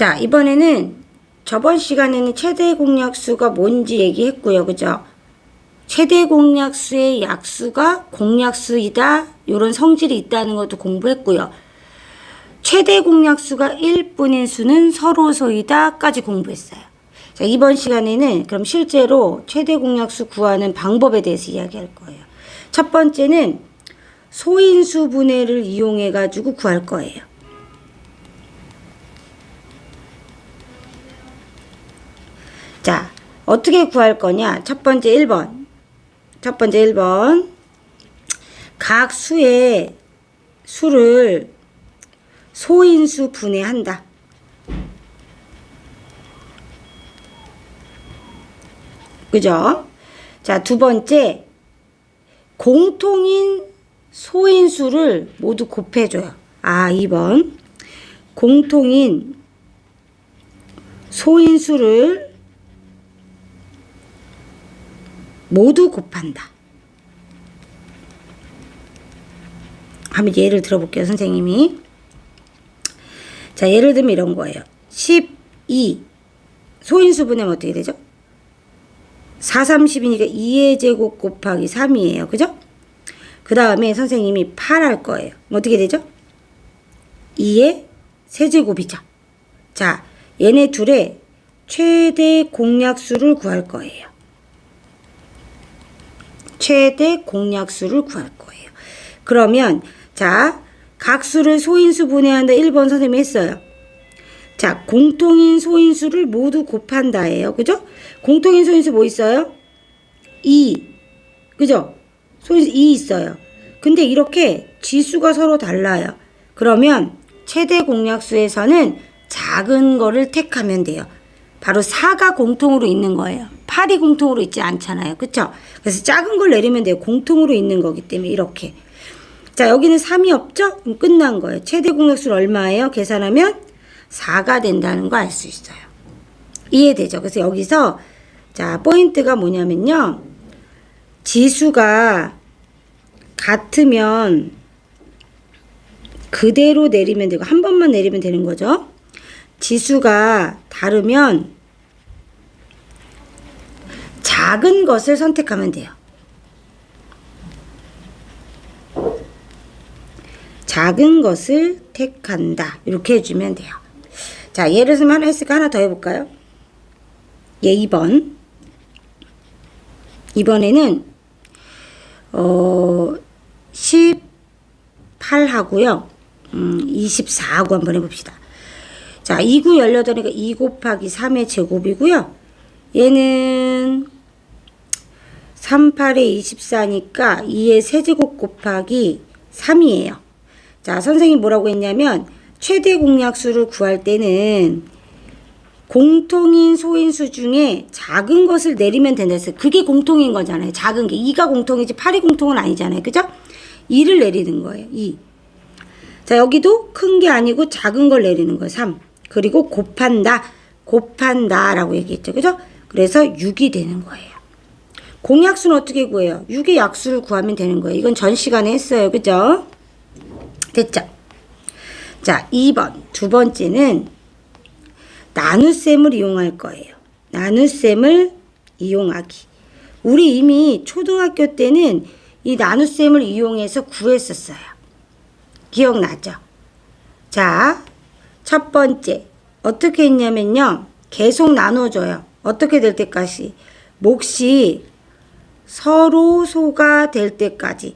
자, 이번에는 저번 시간에는 최대 공약수가 뭔지 얘기했고요. 그죠? 최대 공약수의 약수가 공약수이다. 이런 성질이 있다는 것도 공부했고요. 최대 공약수가 1뿐인 수는 서로소이다까지 공부했어요. 자, 이번 시간에는 그럼 실제로 최대 공약수 구하는 방법에 대해서 이야기할 거예요. 첫 번째는 소인수 분해를 이용해 가지고 구할 거예요. 자, 어떻게 구할 거냐? 첫 번째 1번. 첫 번째 1번. 각 수의 수를 소인수 분해한다. 그죠? 자, 두 번째. 공통인 소인수를 모두 곱해줘요. 아, 2번. 공통인 소인수를 모두 곱한다. 한번 예를 들어볼게요, 선생님이. 자, 예를 들면 이런 거예요. 12. 소인수 분해면 어떻게 되죠? 4, 30이니까 2의 제곱 곱하기 3이에요. 그죠? 그 다음에 선생님이 8 할 거예요. 어떻게 되죠? 2의 세제곱이죠. 자, 얘네 둘의 최대 공약수를 구할 거예요. 최대 공약수를 구할 거예요. 그러면 자, 각수를 소인수 분해한다 1번 선생님이 했어요. 자, 공통인 소인수를 모두 곱한다예요. 그죠? 공통인 소인수 뭐 있어요? 2. 그죠? 소인수 2 있어요. 근데 이렇게 지수가 서로 달라요. 그러면 최대 공약수에서는 작은 거를 택하면 돼요. 바로 4가 공통으로 있는 거예요. 8이 공통으로 있지 않잖아요. 그쵸? 그래서 작은 걸 내리면 돼요. 공통으로 있는 거기 때문에 이렇게. 자, 여기는 3이 없죠? 그럼 끝난 거예요. 최대 공약수는 얼마예요? 계산하면 4가 된다는 거 알 수 있어요. 이해되죠? 그래서 여기서 자, 포인트가 뭐냐면요. 지수가 같으면 그대로 내리면 되고 한 번만 내리면 되는 거죠. 지수가 다르면 작은 것을 선택하면 돼요. 작은 것을 택한다. 이렇게 해주면 돼요. 자, 예를 들면 하나 했으니까 하나 더 해볼까요? 예, 2번. 이번에는, 어, 18하고요. 음, 24하고 한번 해봅시다. 자, 2구 18이니까 2 곱하기 3의 제곱이고요. 얘는 38에 24니까 2의 세제곱 곱하기 3이에요. 자, 선생님 뭐라고 했냐면 최대 공약수를 구할 때는 공통인 소인수 중에 작은 것을 내리면 된다 했어요. 그게 공통인 거잖아요. 작은 게. 2가 공통이지 8이 공통은 아니잖아요. 그죠? 2를 내리는 거예요. 2. 자, 여기도 큰 게 아니고 작은 걸 내리는 거예요. 3. 그리고 곱한다. 곱한다. 라고 얘기했죠. 그죠? 그래서 6이 되는 거예요. 공약수는 어떻게 구해요? 6의 약수를 구하면 되는 거예요. 이건 전 시간에 했어요. 그죠? 됐죠? 자, 2번. 두 번째는 나눗셈을 이용할 거예요. 나눗셈을 이용하기. 우리 이미 초등학교 때는 이 나눗셈을 이용해서 구했었어요. 기억나죠? 자, 첫 번째. 어떻게 했냐면요. 계속 나눠줘요. 어떻게 될 때까지? 몫이 서로 소가 될 때까지.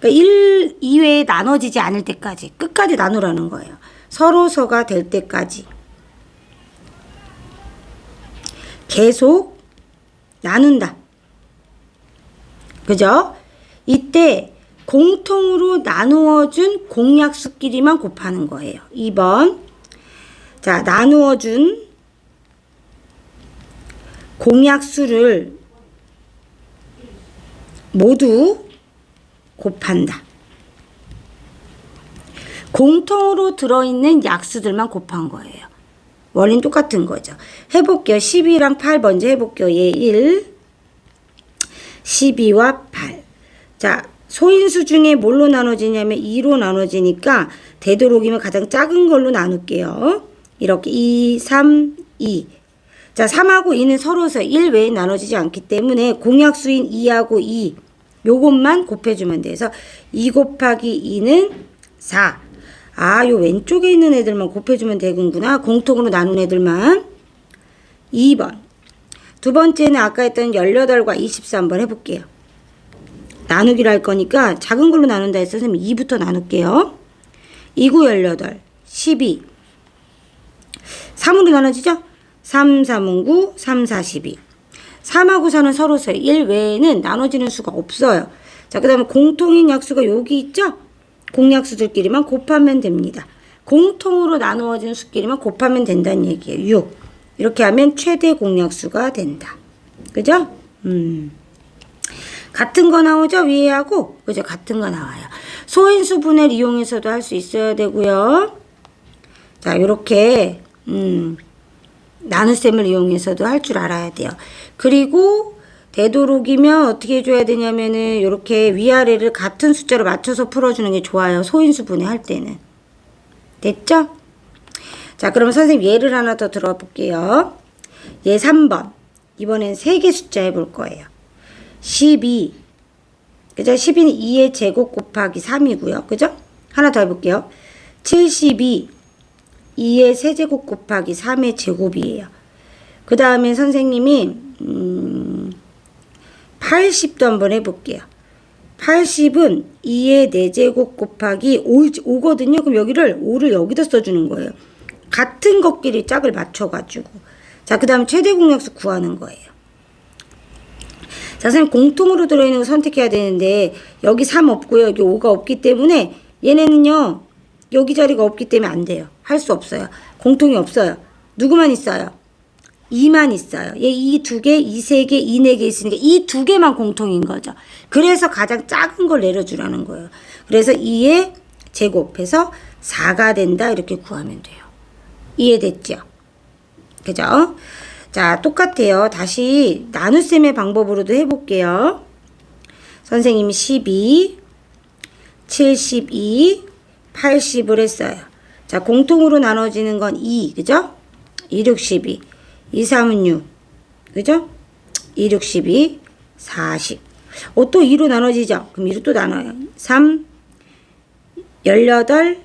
그러니까 1 이외에 나눠지지 않을 때까지 끝까지 나누라는 거예요. 서로서가 될 때까지 계속 나눈다. 그죠? 이때 공통으로 나누어준 공약수끼리만 곱하는 거예요. 2번. 자, 나누어 준 공약수를 모두 곱한다. 공통으로 들어있는 약수들만 곱한 거예요. 원리는 똑같은 거죠. 해볼게요. 12랑 8 먼저 해볼게요. 얘 1, 12와 8. 자, 소인수 중에 뭘로 나눠지냐면 2로 나눠지니까 되도록이면 가장 작은 걸로 나눌게요. 이렇게 2, 3, 2. 자, 3하고 2는 서로서 1 외에 나눠지지 않기 때문에 공약수인 2하고 2 요것만 곱해주면 돼서 2 곱하기 2는 4. 아, 요 왼쪽에 있는 애들만 곱해주면 되는구나. 공통으로 나눈 애들만. 2번. 두 번째는 아까 했던 18과 24 한번 해볼게요. 나누기로 할 거니까 작은 걸로 나눈다 해서 선생님 2부터 나눌게요. 2구 18, 12. 3으로 나눠지죠? 3, 3은 9, 3, 4, 12. 3하고 4는 서로서 1 외에는 나눠지는 수가 없어요. 자, 그 다음에 공통인 약수가 여기 있죠? 공약수들끼리만 곱하면 됩니다. 공통으로 나누어지는 수끼리만 곱하면 된다는 얘기예요. 6. 이렇게 하면 최대 공약수가 된다. 그죠? 음. 같은 거 나오죠? 위에 하고. 그죠? 같은 거 나와요. 소인수 분해를 이용해서도 할 수 있어야 되고요. 자, 요렇게, 음, 나눗셈을 이용해서도 할 줄 알아야 돼요. 그리고 되도록이면 어떻게 해줘야 되냐면은 요렇게 위아래를 같은 숫자로 맞춰서 풀어주는 게 좋아요. 소인수 분해할 때는. 됐죠? 자, 그러면 선생님 예를 하나 더 들어볼게요. 예 3번. 이번엔 세 개 숫자 해볼 거예요. 12. 그죠? 12는 2의 제곱 곱하기 3이고요. 그죠? 하나 더 해볼게요. 72. 2의 세제곱 곱하기 3의 제곱이에요. 그 다음에 선생님이 음, 80도 한번 해볼게요. 80은 2의 4제곱 곱하기 5, 5거든요. 그럼 여기를 5를 여기다 써주는 거예요. 같은 것끼리 짝을 맞춰가지고. 자, 그 다음 최대 공약수 구하는 거예요. 자, 선생님 공통으로 들어있는 거 선택해야 되는데 여기 3 없고요. 여기 5가 없기 때문에 얘네는요. 여기 자리가 없기 때문에 안 돼요. 할 수 없어요. 공통이 없어요. 누구만 있어요? 2만 있어요. 얘 이 두 개, 이 세 개, 이 네 개 있으니까 이 두 개만 공통인 거죠. 그래서 가장 작은 걸 내려주라는 거예요. 그래서 2의 제곱해서 4가 된다 이렇게 구하면 돼요. 이해됐죠? 그죠? 자, 똑같아요. 다시 나눗셈의 방법으로도 해볼게요. 선생님이 12, 72, 80을 했어요. 자, 공통으로 나눠지는 건 2, 그죠? 2, 6, 12. 2, 3은 6. 그죠? 2, 6, 12, 40. 어, 또 2로 나눠지죠? 그럼 2로 또 나눠요. 3, 18,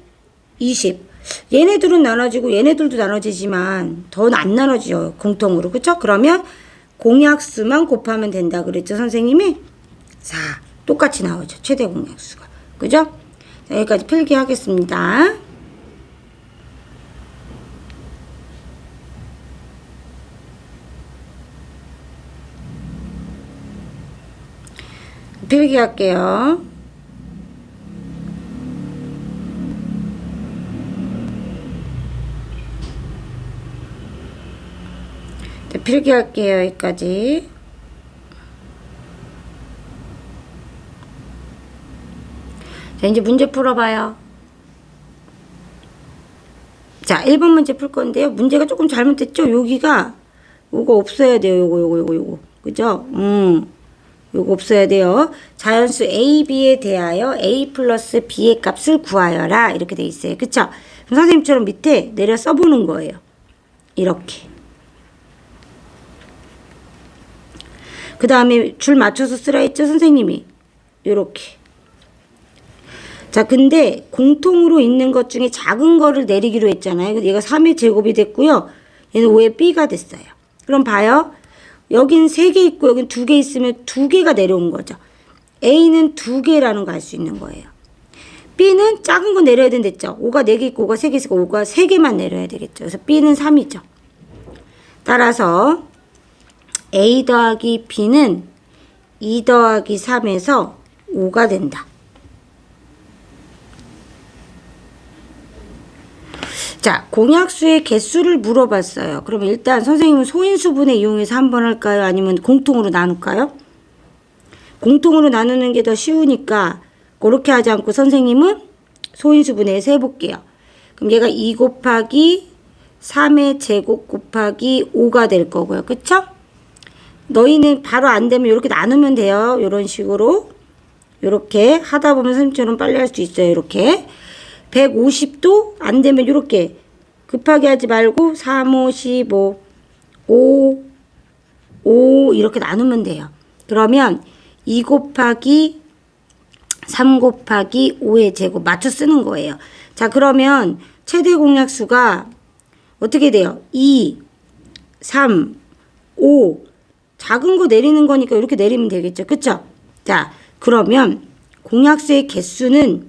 20. 얘네들은 나눠지고 얘네들도 나눠지지만 더 안 나눠지죠. 공통으로. 그쵸? 그러면 공약수만 곱하면 된다 그랬죠, 선생님이? 4. 똑같이 나오죠. 최대 공약수가. 그죠? 자, 여기까지 필기하겠습니다. 필기할게요. 자, 필기할게요. 여기까지. 자, 이제 문제 풀어봐요. 자, 1번 문제 풀 건데요. 문제가 조금 잘못됐죠? 여기가, 요거 없어야 돼요. 요거, 요거, 요거, 요거. 그죠? 음. 요거 없어야 돼요. 자연수 A, B에 대하여 A 플러스 B의 값을 구하여라. 이렇게 돼 있어요. 그쵸? 그럼 선생님처럼 밑에 내려 써보는 거예요. 이렇게. 그 다음에 줄 맞춰서 쓰라 했죠, 선생님이? 요렇게. 자, 근데 공통으로 있는 것 중에 작은 거를 내리기로 했잖아요. 얘가 3의 제곱이 됐고요. 얘는 5의 B가 됐어요. 그럼 봐요. 여긴 3개 있고 여긴 2개 있으면 2개가 내려온 거죠. A는 2개라는 거 알 수 있는 거예요. B는 작은 거 내려야 된댔죠. 5가 4개 있고 5가 3개 있으니까 5가 3개만 내려야 되겠죠. 그래서 B는 3이죠. 따라서 A 더하기 B는 2 더하기 3에서 5가 된다. 자, 공약수의 개수를 물어봤어요. 그러면 일단 선생님은 소인수분해 이용해서 한번 할까요? 아니면 공통으로 나눌까요? 공통으로 나누는 게 더 쉬우니까 그렇게 하지 않고 선생님은 소인수분해해서 해볼게요. 그럼 얘가 2 곱하기 3의 제곱 곱하기 5가 될 거고요. 그쵸? 너희는 바로 안 되면 이렇게 나누면 돼요. 이런 식으로. 이렇게 하다 보면 선생님처럼 빨리 할 수 있어요. 이렇게. 150도 안 되면 이렇게 급하게 하지 말고 3, 5, 15, 5, 5 이렇게 나누면 돼요. 그러면 2 곱하기 3 곱하기 5의 제곱 맞춰 쓰는 거예요. 자, 그러면 최대 공약수가 어떻게 돼요? 2, 3, 5. 작은 거 내리는 거니까 이렇게 내리면 되겠죠. 그쵸? 자, 그러면 공약수의 개수는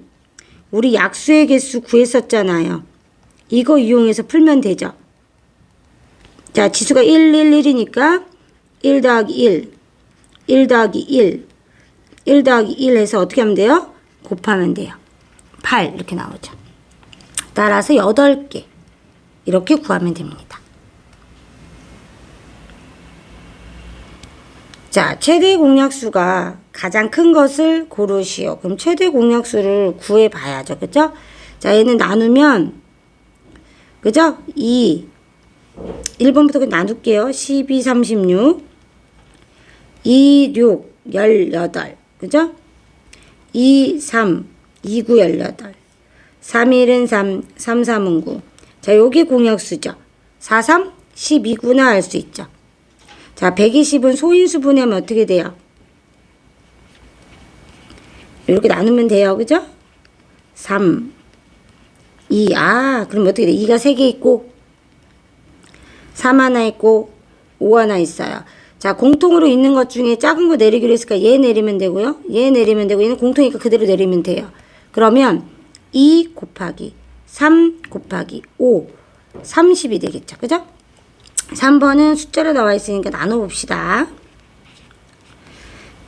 우리 약수의 개수 구했었잖아요. 이거 이용해서 풀면 되죠. 자, 지수가 1, 1, 1이니까 1 더하기 1, 1 더하기 1, 1 더하기 1 해서 어떻게 하면 돼요? 곱하면 돼요. 8 이렇게 나오죠. 따라서 8개 이렇게 구하면 됩니다. 자, 최대 공약수가 가장 큰 것을 고르시오. 그럼 최대 공약수를 구해 봐야죠. 그죠? 자, 얘는 나누면, 그죠? 2. 1번부터 그냥 나눌게요. 12, 36. 2, 6, 18. 그죠? 2, 3, 2, 9, 18. 3, 1은 3, 3, 3은 9. 자, 요게 공약수죠. 4, 3, 12구나 할수 있죠. 자, 120은 소인수 분해하면 어떻게 돼요? 이렇게 나누면 돼요. 그죠? 3, 2, 아, 그럼 어떻게 돼? 2가 3개 있고, 3 하나 있고, 5 하나 있어요. 자, 공통으로 있는 것 중에 작은 거 내리기로 했으니까 얘 내리면 되고요. 얘 내리면 되고, 얘는 공통이니까 그대로 내리면 돼요. 그러면 2 곱하기 3 곱하기 5, 30이 되겠죠. 그죠? 3번은 숫자로 나와 있으니까 나눠 봅시다.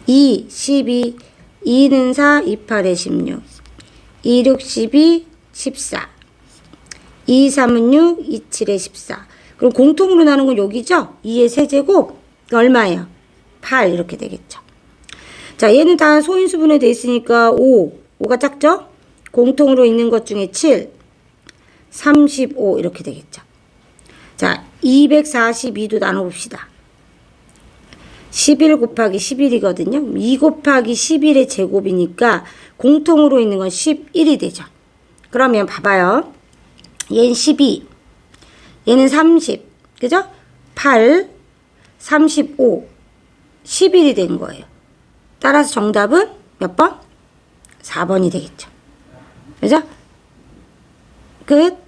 2, 12, 2는 4, 2, 8에 16, 2, 6, 12, 14, 2, 3은 6, 2, 7에 14. 그럼 공통으로 나눈 건 여기죠? 2의 세제곱, 얼마예요? 8 이렇게 되겠죠. 자, 얘는 다 소인수분해 돼 있으니까 5, 5가 작죠? 공통으로 있는 것 중에 7, 35 이렇게 되겠죠. 자, 242도 나눠봅시다. 11 곱하기 11이거든요. 2 곱하기 11의 제곱이니까 공통으로 있는 건 11이 되죠. 그러면 봐봐요. 얘는 12, 얘는 30, 그죠? 8, 35, 11이 된 거예요. 따라서 정답은 몇 번? 4번이 되겠죠. 그죠? 끝.